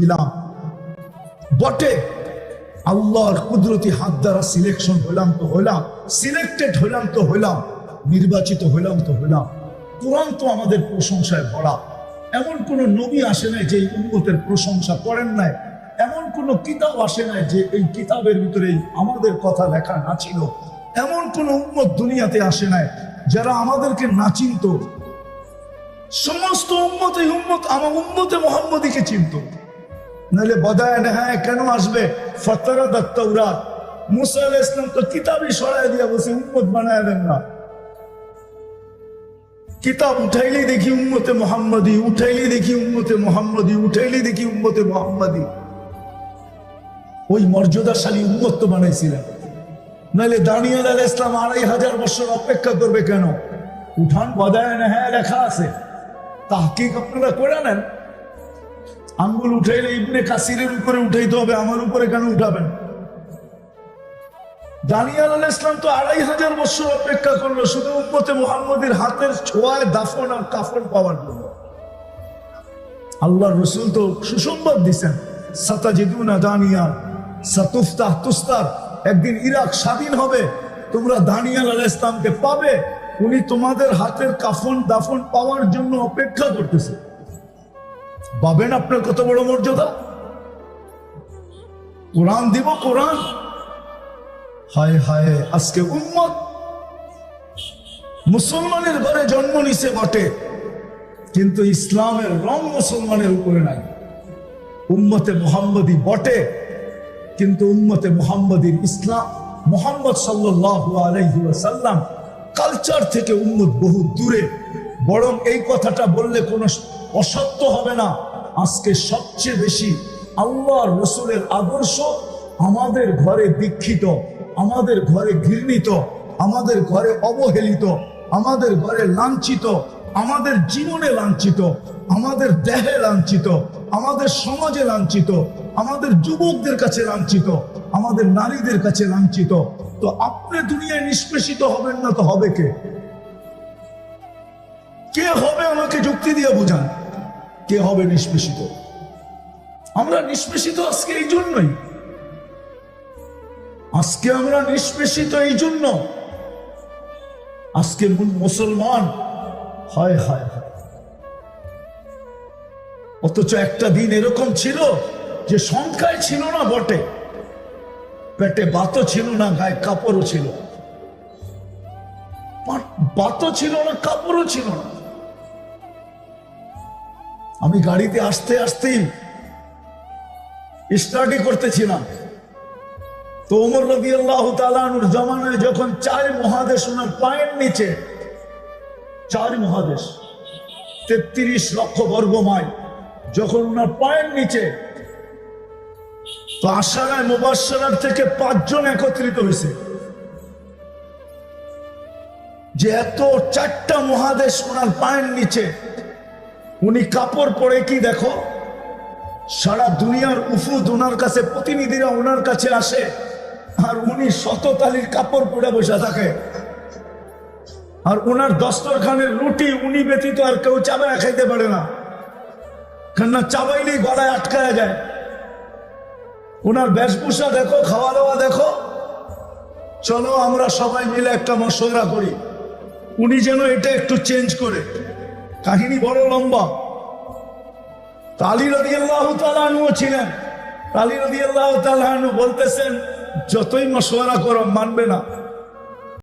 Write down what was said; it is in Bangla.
নিলাম। বটে, আল্লাহর কুদরতি হাত দ্বারা সিলেকশন হলাম তো হলাম সিলেক্টেড হলাম তো হলাম নির্বাচিত হলাম তো হলাম কোরআন তো আমাদের প্রশংসায় ভরা। এমন কোন নবী আসে নাই যে এই উন্মতের প্রশংসা করেন নাই। এমন কোন কিতাব আসে নাই যে এই কিতাবের ভিতরে আমাদের কথা লেখা না ছিল। এমন কোন উন্মত দুনিয়াতে আসে নাই যারা আমাদেরকে না চিনত। সমস্ত উম্মত এই উম্মত আমার উম্মতে মোহাম্মদীকে চিনত। নাহলে বদায় হ্যাঁ কেন আসবে? ফতরা দত্তৌরাত মুসা আলাইহিস ইসলাম তো কিতাবই সরাই দিয়া বসে উম্মত বানায় দেন না। কিতাব উঠাইলেই দেখি উম্মতে মোহাম্মদী উঠাইলেই দেখি উম্মতে মোহাম্মদী উঠাইলেই দেখি উম্মতে মোহাম্মদী। ওই মর্যাদাশালী উম্মত তো বানাইছিলেন। নাহলে দানিয়াল আল ইসলাম আড়াই হাজার বছর অপেক্ষা করবে কেন? উঠান বদায় হ্যাঁ লেখা আছে। তাহকিক আপনারা করে নেন। আঙ্গুল উঠাইলে ইবনে কাসিরের উপরে উঠাইতে হবে, আমার উপরে কেন উঠাবেন? দানিয়াল আল ইসলাম তো আড়াই হাজার বছর অপেক্ষা করল, শুধু উম্মতে মোহাম্মদের হাতের ছোঁয়ায় দাফন আর কাফন পাওয়ার জন্য। আল্লাহ রসুল তো সুসংবাদ দিছেন, সাতাজিদুনা দানিয়াল, সাতুফতাহ তুস্তার, একদিন ইরাক স্বাধীন হবে, তোমরা দানিয়াল আল ইসলামকে পাবে, উনি তোমাদের হাতের কাফন দাফন পাওয়ার জন্য অপেক্ষা করতেছে। পাবেন আপনার কত বড় মর্যাদা? কোরআন দিব, কোরআন। হায় হায়, আজকে উম্মত মুসলমানের ঘরে জন্ম নিছে বটে, কিন্তু ইসলামের রং মুসলমানের উপরে নাই। উম্মতে মোহাম্মদী বটে, কিন্তু উম্মতে মোহাম্মদীর ইসলাম, মোহাম্মদ সাল্লাহ আলাইহি ওয়াসাল্লাম কালচার থেকে উম্মত বহু দূরে। বরং এই কথাটা বললে কোনো অসত্য হবে না। আজকে সবচেয়ে বেশি আল্লাহর রসুলের আদর্শ আমাদের ঘরে দীক্ষিত, আমাদের ঘরে ঘৃণিত, আমাদের ঘরে অবহেলিত, আমাদের ঘরে লাঞ্ছিত, আমাদের জীবনে লাঞ্ছিত, আমাদের দেহে লাঞ্ছিত, আমাদের সমাজে লাঞ্ছিত, আমাদের যুবকদের কাছে লাঞ্ছিত, আমাদের নারীদের কাছে লাঞ্ছিত। তো আপনি দুনিয়ায় নিষ্পেষিত হবেন না তো হবে কে? কে হবে আমাকে যুক্তি কে হবে নিষ্পেষিত? আমরা নিষ্পেষিত আজকে এই জন্যই। আজকে আমরা নিষ্পেষিত এই জন্য। আজকে মু- মুসলমান, হয় হয় অথচ একটা দিন এরকম ছিল যে সংখ্যায় ছিল না বটে। পেটে বাতও ছিল না, গায়ে কাপড়ও ছিল বাতও ছিল না, কাপড়ও ছিল না। আমি গাড়িতে আসতে আসতেই স্টাডি করতেছিলাম। তো ওমর রবি আল্লাহ তালানুর জমানায় যখন চার মহাদেশ ওনার পায়ের নিচে, চার মহাদেশ, তেত্রিশ লক্ষ বর্গ মাইল, যখন ওনার পায়ের নিচে, তো আশারায় মুবাসার থেকে পাঁচজন একত্রিত হয়েছে। যে এত চারটা মহাদেশ ওনার পায়ের নিচে উনি কাপড় পরে কি দেখো? সারা দুনিয়ার উফুদ ওনার কাছে, প্রতিনিধিরা ওনার কাছে আসে আর উনি শততালির কাপড় পরে বসে থাকে। আর ওনার দস্তরখানের রুটি উনি ব্যতীত আর কেউ চাবায় খাইতে পারে না। কেননা চাবাইলেই গলায় আটকায়া যায়। ওনার বেশভূষা দেখো খাওয়া দাওয়া দেখো। চলো আমরা সবাই মিলে একটা মশলা করি। উনি যেন এটা একটু চেঞ্জ করে। কাহিনী বড় লম্বা। রদি আল্লাহ ছিলেন। রদি আল্লাহ বলতেছেন যতই মশওয়ারা করো মানবে না।